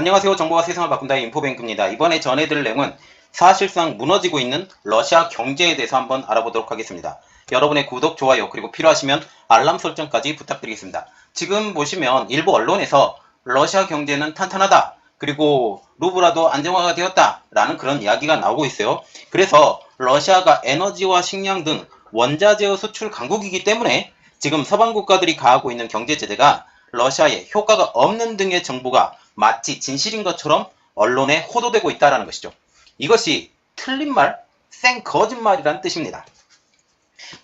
안녕하세요. 정보가 세상을 바꾼다의 인포뱅크입니다. 이번에 전해드릴 내용은 사실상 무너지고 있는 러시아 경제에 대해서 한번 알아보도록 하겠습니다. 여러분의 구독, 좋아요, 그리고 필요하시면 알람 설정까지 부탁드리겠습니다. 지금 보시면 일부 언론에서 러시아 경제는 탄탄하다. 그리고 루브라도 안정화가 되었다. 라는 그런 이야기가 나오고 있어요. 그래서 러시아가 에너지와 식량 등 원자재의 수출 강국이기 때문에 지금 서방 국가들이 가하고 있는 경제 제재가 러시아에 효과가 없는 등의 정보가 마치 진실인 것처럼 언론에 호도되고 있다는 것이죠. 이것이 틀린 말, 생 거짓말이라는 뜻입니다.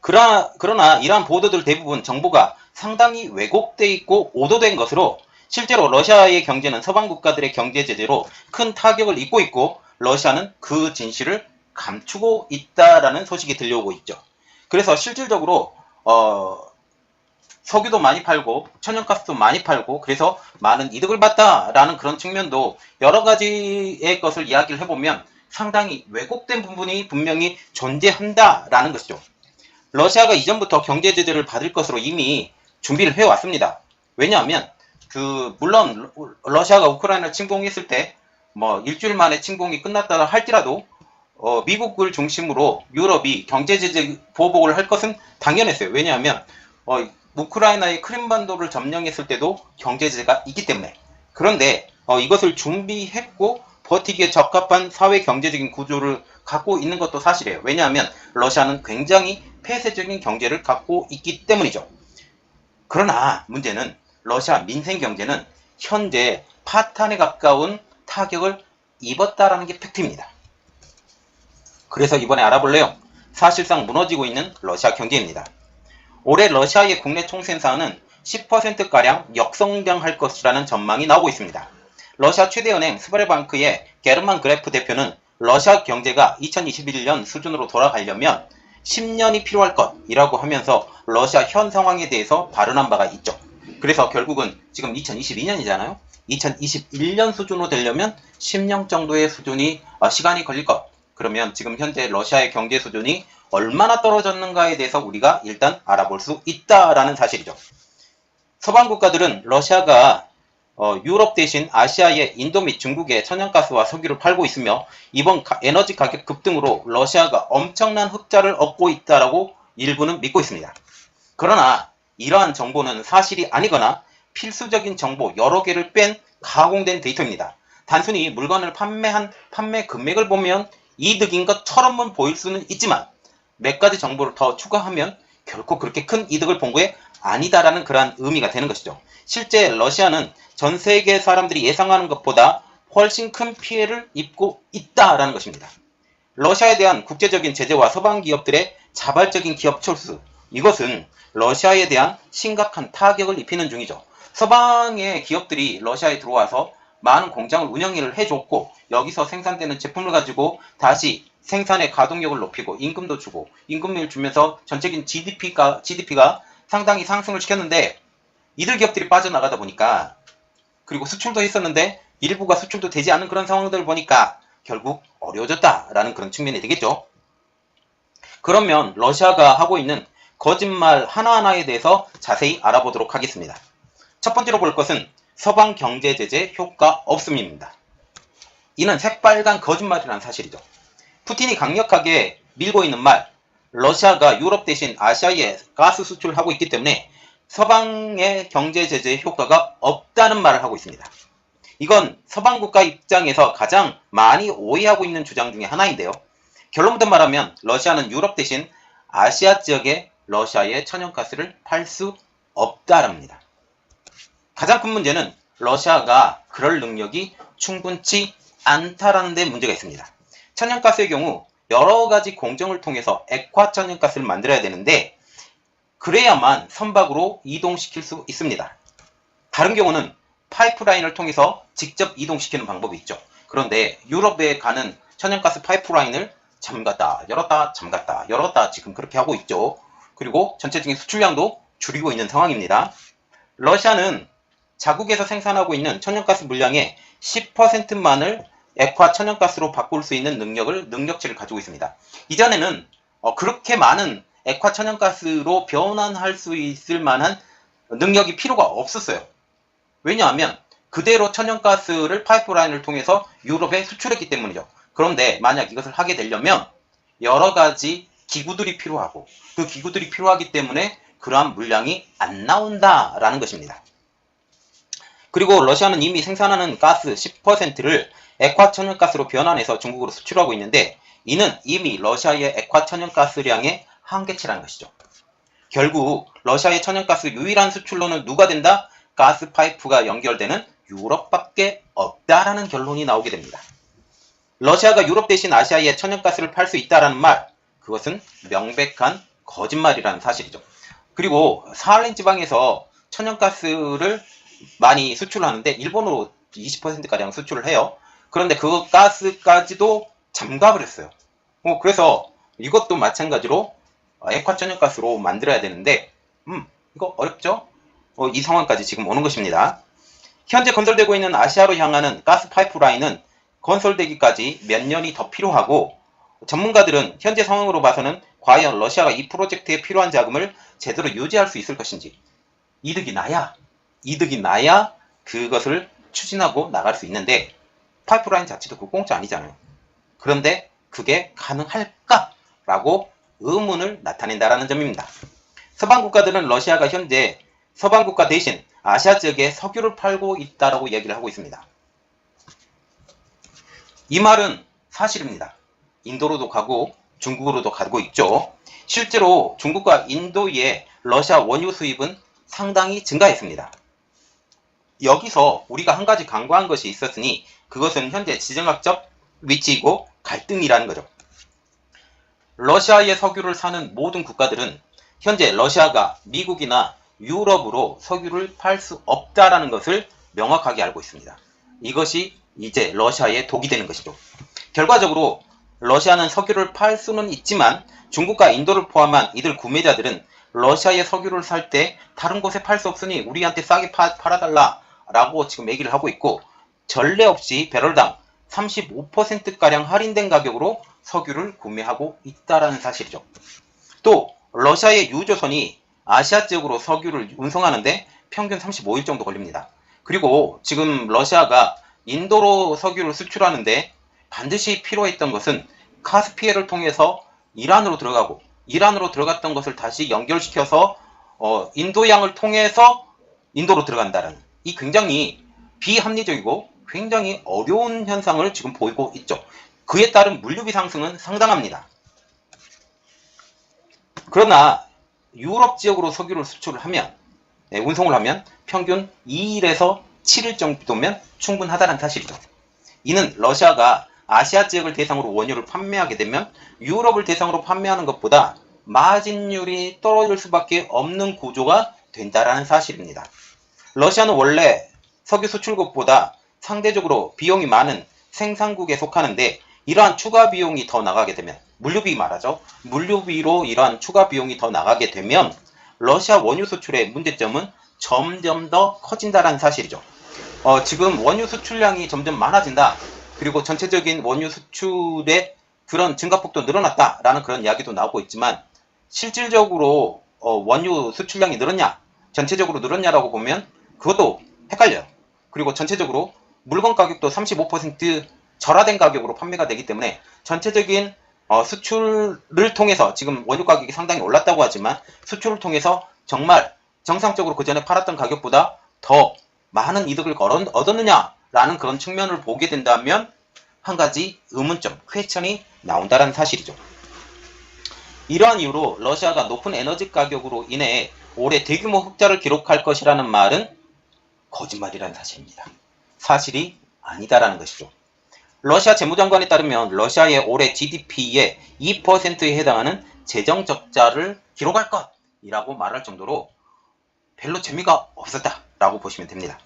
그러나, 그러나 이러한 보도들 대부분 정보가 상당히 왜곡돼 있고 오도된 것으로 실제로 러시아의 경제는 서방 국가들의 경제 제재로 큰 타격을 입고 있고 러시아는 그 진실을 감추고 있다라는 소식이 들려오고 있죠. 그래서 실질적으로 어, 석유도 많이 팔고 천연가스도 많이 팔고 그래서 많은 이득을 봤다라는 그런 측면도 여러 가지의 것을 이야기를 해보면 상당히 왜곡된 부분이 분명히 존재한다라는 것이죠. 러시아가 이전부터 경제 제재를 받을 것으로 이미 준비를 해왔습니다. 왜냐하면 그 물론 러시아가 우크라이나 침공했을 때 뭐 일주일 만에 침공이 끝났다 할지라도 어, 미국을 중심으로 유럽이 경제 제재 보복을 할 것은 당연했어요. 왜냐하면 어, 우크라이나의 크림반도를 점령했을 때도 경제 제재가 있기 때문에 그런데 어, 이것을 준비했고 버티기에 적합한 사회 경제적인 구조를 갖고 있는 것도 사실이에요. 왜냐하면 러시아는 굉장히 폐쇄적인 경제를 갖고 있기 때문이죠. 그러나 문제는 러시아 민생 경제는 현재 파탄에 가까운 타격을 입었다라는 게 팩트입니다. 그래서 이번에 알아볼래요. 사실상 무너지고 있는 러시아 경제입니다. 올해 러시아의 국내 총생산은 10%가량 역성장할 것이라는 전망이 나오고 있습니다. 러시아 최대 은행 스베르방크의 게르만 그래프 대표는 러시아 경제가 2021년 수준으로 돌아가려면 10년이 필요할 것이라고 하면서 러시아 현 상황에 대해서 발언한 바가 있죠. 그래서 결국은 지금 2022년이잖아요. 2021년 수준으로 되려면 10년 정도의 수준이 어, 시간이 걸릴 것. 그러면 지금 현재 러시아의 경제 수준이 얼마나 떨어졌는가에 대해서 우리가 일단 알아볼 수 있다라는 사실이죠. 서방 국가들은 러시아가 어, 유럽 대신 아시아의 인도 및 중국에 천연가스와 석유를 팔고 있으며 이번 가- 에너지 가격 급등으로 러시아가 엄청난 흑자를 얻고 있다라고 일부는 믿고 있습니다. 그러나 이러한 정보는 사실이 아니거나 필수적인 정보 여러 개를 뺀 가공된 데이터입니다. 단순히 물건을 판매한 판매 금액을 보면 이득인 것처럼은 보일 수는 있지만 몇 가지 정보를 더 추가하면 결코 그렇게 큰 이득을 본게 아니다라는 그러한 의미가 되는 것이죠. 실제 러시아는 전 세계 사람들이 예상하는 것보다 훨씬 큰 피해를 입고 있다라는 것입니다. 러시아에 대한 국제적인 제재와 서방 기업들의 자발적인 기업 철수 이것은 러시아에 대한 심각한 타격을 입히는 중이죠. 서방의 기업들이 러시아에 들어와서 많은 공장을 운영을 해줬고 여기서 생산되는 제품을 가지고 다시 생산의 가동력을 높이고 임금도 주고 임금을 주면서 전체적인 GDP가 GDP가 상당히 상승을 시켰는데 이들 기업들이 빠져나가다 보니까 그리고 수출도 했었는데 일부가 수출도 되지 않는 그런 상황들을 보니까 결국 어려워졌다라는 그런 측면이 되겠죠. 그러면 러시아가 하고 있는 거짓말 하나하나에 대해서 자세히 알아보도록 하겠습니다. 첫 번째로 볼 것은 서방 경제 제재 효과 없음입니다. 이는 새빨간 거짓말이라는 사실이죠. 푸틴이 강력하게 밀고 있는 말, 러시아가 유럽 대신 아시아에 가스 수출을 하고 있기 때문에 서방의 경제 제재 효과가 없다는 말을 하고 있습니다. 이건 서방 국가 입장에서 가장 많이 오해하고 있는 주장 중에 하나인데요. 결론부터 말하면 러시아는 유럽 대신 아시아 지역에 러시아의 천연가스를 팔 수 없다랍니다. 가장 큰 문제는 러시아가 그럴 능력이 충분치 않다라는 데 문제가 있습니다. 천연가스의 경우 여러 가지 공정을 통해서 액화 천연가스를 만들어야 되는데 그래야만 선박으로 이동시킬 수 있습니다. 다른 경우는 파이프라인을 통해서 직접 이동시키는 방법이 있죠. 그런데 유럽에 가는 천연가스 파이프라인을 잠갔다 열었다 잠갔다 열었다 지금 그렇게 하고 있죠. 그리고 전체적인 수출량도 줄이고 있는 상황입니다. 러시아는 자국에서 생산하고 있는 천연가스 물량의 10%만을 액화 천연가스로 바꿀 수 있는 능력을 능력치를 가지고 있습니다. 이전에는 어, 그렇게 많은 액화 천연가스로 변환할 수 있을 만한 능력이 필요가 없었어요. 왜냐하면 그대로 천연가스를 파이프라인을 통해서 유럽에 수출했기 때문이죠. 그런데 만약 이것을 하게 되려면 여러 가지 기구들이 필요하고 그 기구들이 필요하기 때문에 그러한 물량이 안 나온다라는 것입니다. 그리고 러시아는 이미 생산하는 가스 10%를 액화 천연가스로 변환해서 중국으로 수출하고 있는데 이는 이미 러시아의 액화 천연가스량의 한계치라는 것이죠. 결국 러시아의 천연가스 유일한 수출로는 누가 된다? 가스 파이프가 연결되는 유럽밖에 없다라는 결론이 나오게 됩니다. 러시아가 유럽 대신 아시아에 천연가스를 팔 수 있다라는 말, 그것은 명백한 거짓말이라는 사실이죠. 그리고 사할린 지방에서 천연가스를 많이 수출하는데 일본으로 20%가량 수출을 해요. 그런데 그 가스까지도 잠가을 했어요. 어, 그래서 이것도 마찬가지로 액화 천연가스로 만들어야 되는데, 음, 이거 어렵죠? 어, 이 상황까지 지금 오는 것입니다. 현재 건설되고 있는 아시아로 향하는 가스 파이프라인은 건설되기까지 몇 년이 더 필요하고 전문가들은 현재 상황으로 봐서는 과연 러시아가 이 프로젝트에 필요한 자금을 제대로 유지할 수 있을 것인지 이득이 나야 이득이 나야 그것을 추진하고 나갈 수 있는데 파이프라인 자체도 그 공짜 아니잖아요. 그런데 그게 가능할까라고 의문을 나타낸다라는 점입니다. 서방 국가들은 러시아가 현재 서방 국가 대신 아시아 지역에 석유를 팔고 있다라고 얘기를 하고 있습니다. 이 말은 사실입니다. 인도로도 가고 중국으로도 가고 있죠. 실제로 중국과 인도의 러시아 원유 수입은 상당히 증가했습니다. 여기서 우리가 한 가지 강조한 것이 있었으니 그것은 현재 지정학적 위치이고 갈등이라는 거죠. 러시아의 석유를 사는 모든 국가들은 현재 러시아가 미국이나 유럽으로 석유를 팔 수 없다라는 것을 명확하게 알고 있습니다. 이것이 이제 러시아의 독이 되는 것이죠. 결과적으로 러시아는 석유를 팔 수는 있지만 중국과 인도를 포함한 이들 구매자들은 러시아의 석유를 살 때 다른 곳에 팔 수 없으니 우리한테 싸게 파, 팔아달라 라고 지금 얘기를 하고 있고 전례 없이 배럴당 35%가량 할인된 가격으로 석유를 구매하고 있다라는 사실이죠. 또 러시아의 유조선이 아시아 지역으로 석유를 운송하는데 평균 35일 정도 걸립니다. 그리고 지금 러시아가 인도로 석유를 수출하는데 반드시 필요했던 것은 카스피해를 통해서 이란으로 들어가고 이란으로 들어갔던 것을 다시 연결시켜서 어, 인도양을 통해서 인도로 들어간다는 이 굉장히 비합리적이고 굉장히 어려운 현상을 지금 보이고 있죠. 그에 따른 물류비 상승은 상당합니다. 그러나 유럽 지역으로 석유를 수출을 하면 네, 운송을 하면 평균 2일에서 7일 정도면 충분하다는 사실이죠. 이는 러시아가 아시아 지역을 대상으로 원유를 판매하게 되면 유럽을 대상으로 판매하는 것보다 마진율이 떨어질 수밖에 없는 구조가 된다라는 사실입니다. 러시아는 원래 석유 수출국보다 상대적으로 비용이 많은 생산국에 속하는데 이러한 추가 비용이 더 나가게 되면 물류비 말하죠. 물류비로 이러한 추가 비용이 더 나가게 되면 러시아 원유 수출의 문제점은 점점 더 커진다는 사실이죠. 어, 지금 원유 수출량이 점점 많아진다. 그리고 전체적인 원유 수출의 그런 증가폭도 늘어났다라는 그런 이야기도 나오고 있지만 실질적으로 어, 원유 수출량이 늘었냐, 전체적으로 늘었냐라고 보면 그것도 헷갈려요. 그리고 전체적으로 물건 가격도 35% 절하된 가격으로 판매가 되기 때문에 전체적인 어, 수출을 통해서 지금 원유 가격이 상당히 올랐다고 하지만 수출을 통해서 정말 정상적으로 그 전에 팔았던 가격보다 더 많은 이득을 얻었느냐라는 그런 측면을 보게 된다면 한 가지 의문점, 퀘천이 나온다는 사실이죠. 이러한 이유로 러시아가 높은 에너지 가격으로 인해 올해 대규모 흑자를 기록할 것이라는 말은 거짓말이라는 사실입니다. 사실이 아니다라는 것이죠. 러시아 재무장관에 따르면 러시아의 올해 GDP의 2%에 해당하는 재정 적자를 기록할 것이라고 말할 정도로 별로 재미가 없었다라고 보시면 됩니다.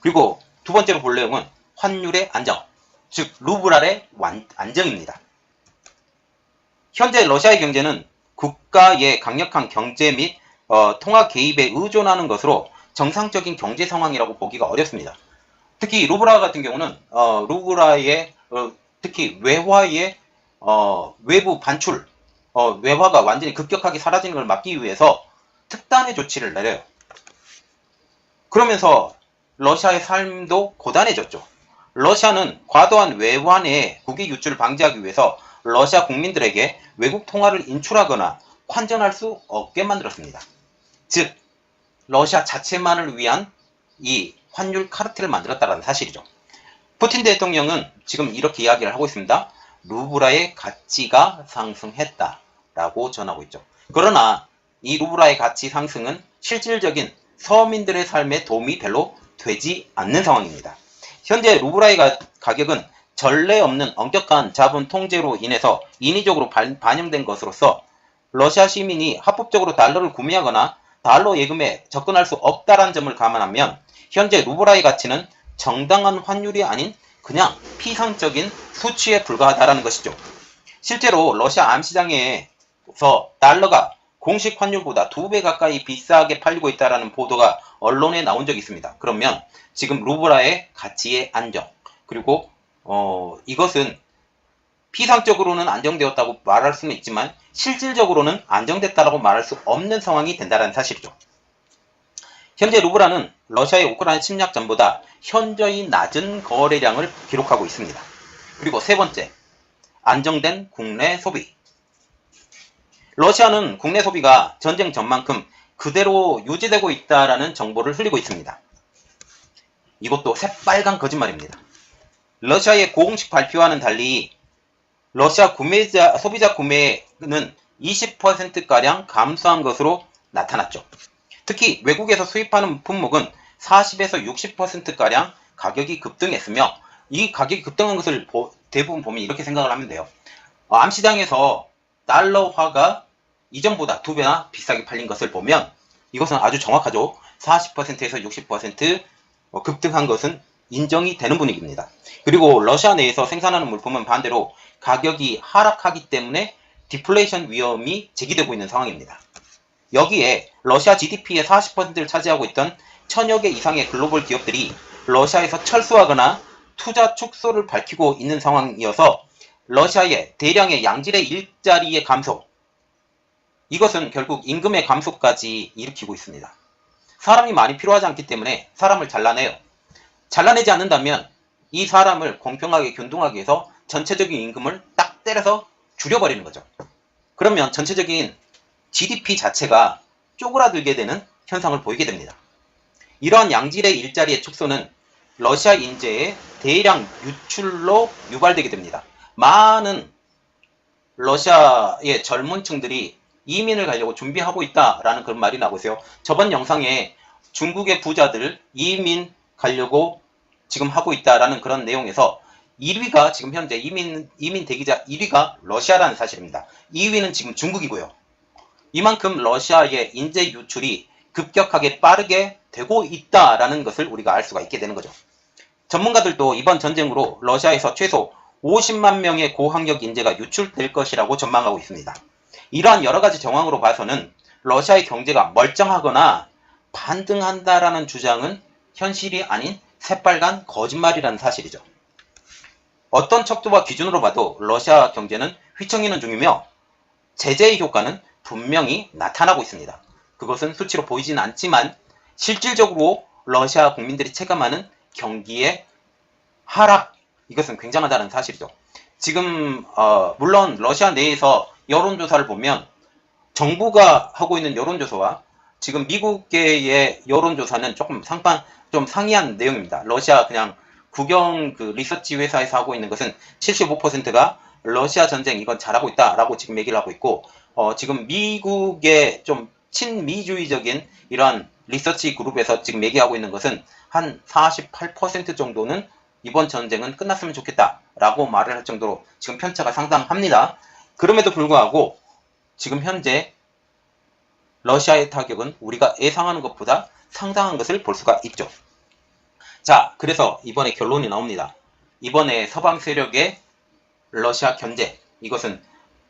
그리고 두 번째로 볼 내용은 환율의 안정, 즉 루블알의 안정입니다. 현재 러시아의 경제는 국가의 강력한 경제 및 어, 통화 개입에 의존하는 것으로 정상적인 경제 상황이라고 보기가 어렵습니다. 특히 루브라 같은 경우는 어, 루브라의 어, 특히 외화의 어, 외부 반출, 어, 외화가 완전히 급격하게 사라지는 걸 막기 위해서 특단의 조치를 내려요. 그러면서 러시아의 삶도 고단해졌죠. 러시아는 과도한 외환의 국외 유출을 방지하기 위해서 러시아 국민들에게 외국 통화를 인출하거나 환전할 수 없게 만들었습니다. 즉, 러시아 자체만을 위한 이 환율 카르텔을 만들었다는 사실이죠. 푸틴 대통령은 지금 이렇게 이야기를 하고 있습니다. 루브라의 가치가 상승했다라고 전하고 있죠. 그러나 이 루브라의 가치 상승은 실질적인 서민들의 삶에 도움이 별로 되지 않는 상황입니다. 현재 루브라의 가, 가격은 전례 없는 엄격한 자본 통제로 인해서 인위적으로 반, 반영된 것으로서 러시아 시민이 합법적으로 달러를 구매하거나 달러 예금에 접근할 수 없다는 점을 감안하면 현재 루브라의 가치는 정당한 환율이 아닌 그냥 피상적인 수치에 불과하다는 것이죠. 실제로 러시아 암시장에서 달러가 공식 환율보다 두 배 가까이 비싸게 팔리고 있다는 보도가 언론에 나온 적이 있습니다. 그러면 지금 루브라의 가치의 안정 그리고 어, 이것은 피상적으로는 안정되었다고 말할 수는 있지만 실질적으로는 안정됐다고 말할 수 없는 상황이 된다는 사실이죠. 현재 루브라는 러시아의 우크라이나 침략 전보다 현저히 낮은 거래량을 기록하고 있습니다. 그리고 세 번째, 안정된 국내 소비. 러시아는 국내 소비가 전쟁 전만큼 그대로 유지되고 있다라는 정보를 흘리고 있습니다. 이것도 새빨간 거짓말입니다. 러시아의 공식 발표와는 달리 러시아 구매자, 소비자 구매는 20%가량 감소한 것으로 나타났죠. 특히 외국에서 수입하는 품목은 40에서 60%가량 가격이 급등했으며 이 가격이 급등한 것을 보, 대부분 보면 이렇게 생각을 하면 돼요. 어, 암시장에서 달러화가 이전보다 두 배나 비싸게 팔린 것을 보면 이것은 아주 정확하죠. 40%에서 60% 어, 급등한 것은 인정이 되는 분위기입니다. 그리고 러시아 내에서 생산하는 물품은 반대로 가격이 하락하기 때문에 디플레이션 위험이 제기되고 있는 상황입니다. 여기에 러시아 GDP의 40%를 차지하고 있던 천여 개 이상의 글로벌 기업들이 러시아에서 철수하거나 투자 축소를 밝히고 있는 상황이어서 러시아의 대량의 양질의 일자리의 감소 이것은 결국 임금의 감소까지 일으키고 있습니다. 사람이 많이 필요하지 않기 때문에 사람을 잘라내요. 잘라내지 않는다면 이 사람을 공평하게 균등하게 해서 전체적인 임금을 딱 때려서 줄여버리는 거죠. 그러면 전체적인 GDP 자체가 쪼그라들게 되는 현상을 보이게 됩니다. 이러한 양질의 일자리의 축소는 러시아 인재의 대량 유출로 유발되게 됩니다. 많은 러시아의 젊은 층들이 이민을 가려고 준비하고 있다라는 그런 말이 나오고 있어요. 저번 영상에 중국의 부자들 이민 가려고 지금 하고 있다라는 그런 내용에서 1위가 지금 현재 이민, 이민 대기자 1위가 러시아라는 사실입니다. 2위는 지금 중국이고요. 이만큼 러시아의 인재 유출이 급격하게 빠르게 되고 있다라는 것을 우리가 알 수가 있게 되는 거죠. 전문가들도 이번 전쟁으로 러시아에서 최소 50만 명의 고학력 인재가 유출될 것이라고 전망하고 있습니다. 이러한 여러 가지 정황으로 봐서는 러시아의 경제가 멀쩡하거나 반등한다라는 주장은 현실이 아닌 새빨간 거짓말이라는 사실이죠. 어떤 척도와 기준으로 봐도 러시아 경제는 휘청이는 중이며 제재의 효과는 분명히 나타나고 있습니다. 그것은 수치로 보이진 않지만 실질적으로 러시아 국민들이 체감하는 경기의 하락 이것은 굉장하다는 사실이죠. 지금 어, 물론 러시아 내에서 여론조사를 보면 정부가 하고 있는 여론조사와 지금 미국계의 여론조사는 조금 상반 좀 상이한 내용입니다. 러시아 그냥 국영 그 리서치 회사에서 하고 있는 것은 75%가 러시아 전쟁 이건 잘하고 있다라고 지금 얘기를 하고 있고 어, 지금 미국의 좀 친미주의적인 이러한 리서치 그룹에서 지금 얘기하고 있는 것은 한 48% 정도는 이번 전쟁은 끝났으면 좋겠다라고 말을 할 정도로 지금 편차가 상당합니다. 그럼에도 불구하고 지금 현재 러시아의 타격은 우리가 예상하는 것보다 상당한 것을 볼 수가 있죠. 자, 그래서 이번에 결론이 나옵니다. 이번에 서방 세력의 러시아 견제, 이것은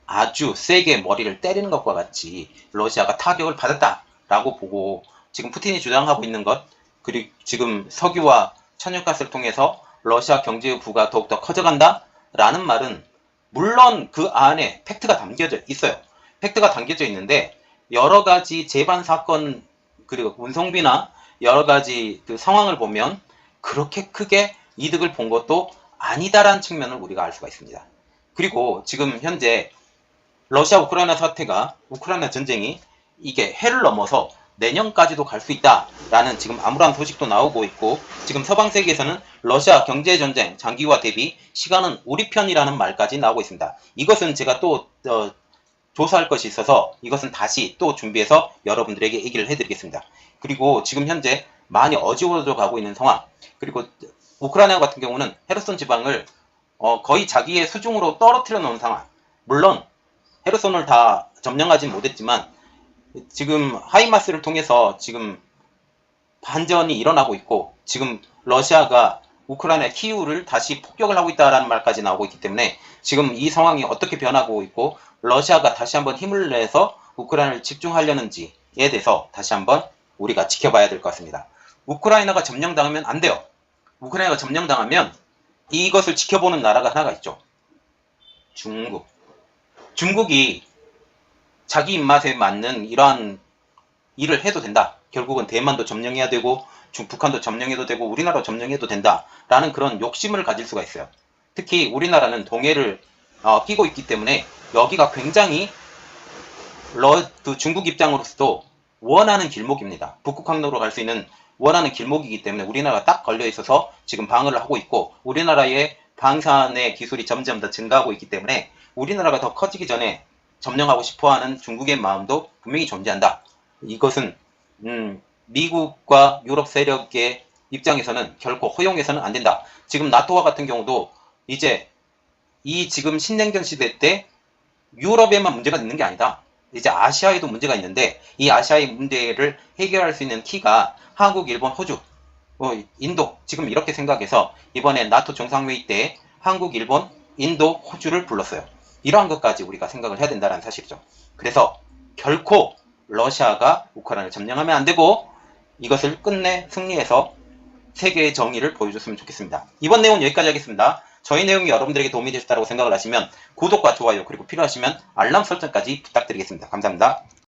아주 세게 머리를 때리는 것과 같이 러시아가 타격을 받았다라고 보고 지금 푸틴이 주장하고 있는 것, 그리고 지금 석유와 천연가스를 통해서 러시아 경제의 부가 더욱더 커져간다라는 말은 물론 그 안에 팩트가 담겨져 있어요. 팩트가 담겨져 있는데 여러 가지 재반 사건 그리고 운송비나 여러 가지 그 상황을 보면 그렇게 크게 이득을 본 것도 아니다라는 측면을 우리가 알 수가 있습니다. 그리고 지금 현재 러시아 우크라이나 사태가 우크라이나 전쟁이 이게 해를 넘어서 내년까지도 갈 수 있다라는 지금 암울한 소식도 나오고 있고 지금 서방 세계에서는 러시아 경제 전쟁 장기화 대비 시간은 우리 편이라는 말까지 나오고 있습니다. 이것은 제가 또 어, 조사할 것이 있어서 이것은 다시 또 준비해서 여러분들에게 얘기를 해드리겠습니다. 그리고 지금 현재 많이 어지러져 가고 있는 상황 그리고 우크라이나 같은 경우는 헤르손 지방을 어, 거의 자기의 수중으로 떨어뜨려 놓은 상황 물론 헤르손을 다 점령하진 못했지만 지금 하이마스를 통해서 지금 반전이 일어나고 있고 지금 러시아가 우크라이나 키우를 다시 폭격을 하고 있다라는 말까지 나오고 있기 때문에 지금 이 상황이 어떻게 변하고 있고 러시아가 다시 한번 힘을 내서 우크라이나를 집중하려는지에 대해서 다시 한번 우리가 지켜봐야 될 것 같습니다. 우크라이나가 점령당하면 안 돼요. 우크라이나가 점령당하면 이것을 지켜보는 나라가 하나가 있죠. 중국. 중국이 자기 입맛에 맞는 이러한 일을 해도 된다. 결국은 대만도 점령해야 되고 중 북한도 점령해도 되고 우리나라 점령해도 된다라는 그런 욕심을 가질 수가 있어요. 특히 우리나라는 동해를 어, 끼고 있기 때문에 여기가 굉장히 러, 그 중국 입장으로서도 원하는 길목입니다. 북극 항로로 갈 수 있는 원하는 길목이기 때문에 우리나라가 딱 걸려 있어서 지금 방어를 하고 있고 우리나라의 방산의 기술이 점점 더 증가하고 있기 때문에 우리나라가 더 커지기 전에 점령하고 싶어하는 중국의 마음도 분명히 존재한다. 이것은 음, 미국과 유럽 세력의 입장에서는 결코 허용해서는 안 된다. 지금 나토와 같은 경우도 이제 이 지금 신냉전 시대 때 유럽에만 문제가 있는 게 아니다. 이제 아시아에도 문제가 있는데 이 아시아의 문제를 해결할 수 있는 키가 한국, 일본, 호주, 어, 인도 지금 이렇게 생각해서 이번에 나토 정상회의 때 한국, 일본, 인도, 호주를 불렀어요. 이러한 것까지 우리가 생각을 해야 된다는 사실이죠. 그래서 결코 러시아가 우크라이나를 점령하면 안 되고 이것을 끝내 승리해서 세계의 정의를 보여줬으면 좋겠습니다. 이번 내용은 여기까지 하겠습니다. 저희 내용이 여러분들에게 도움이 되셨다고 생각을 하시면 구독과 좋아요 그리고 필요하시면 알람 설정까지 부탁드리겠습니다. 감사합니다.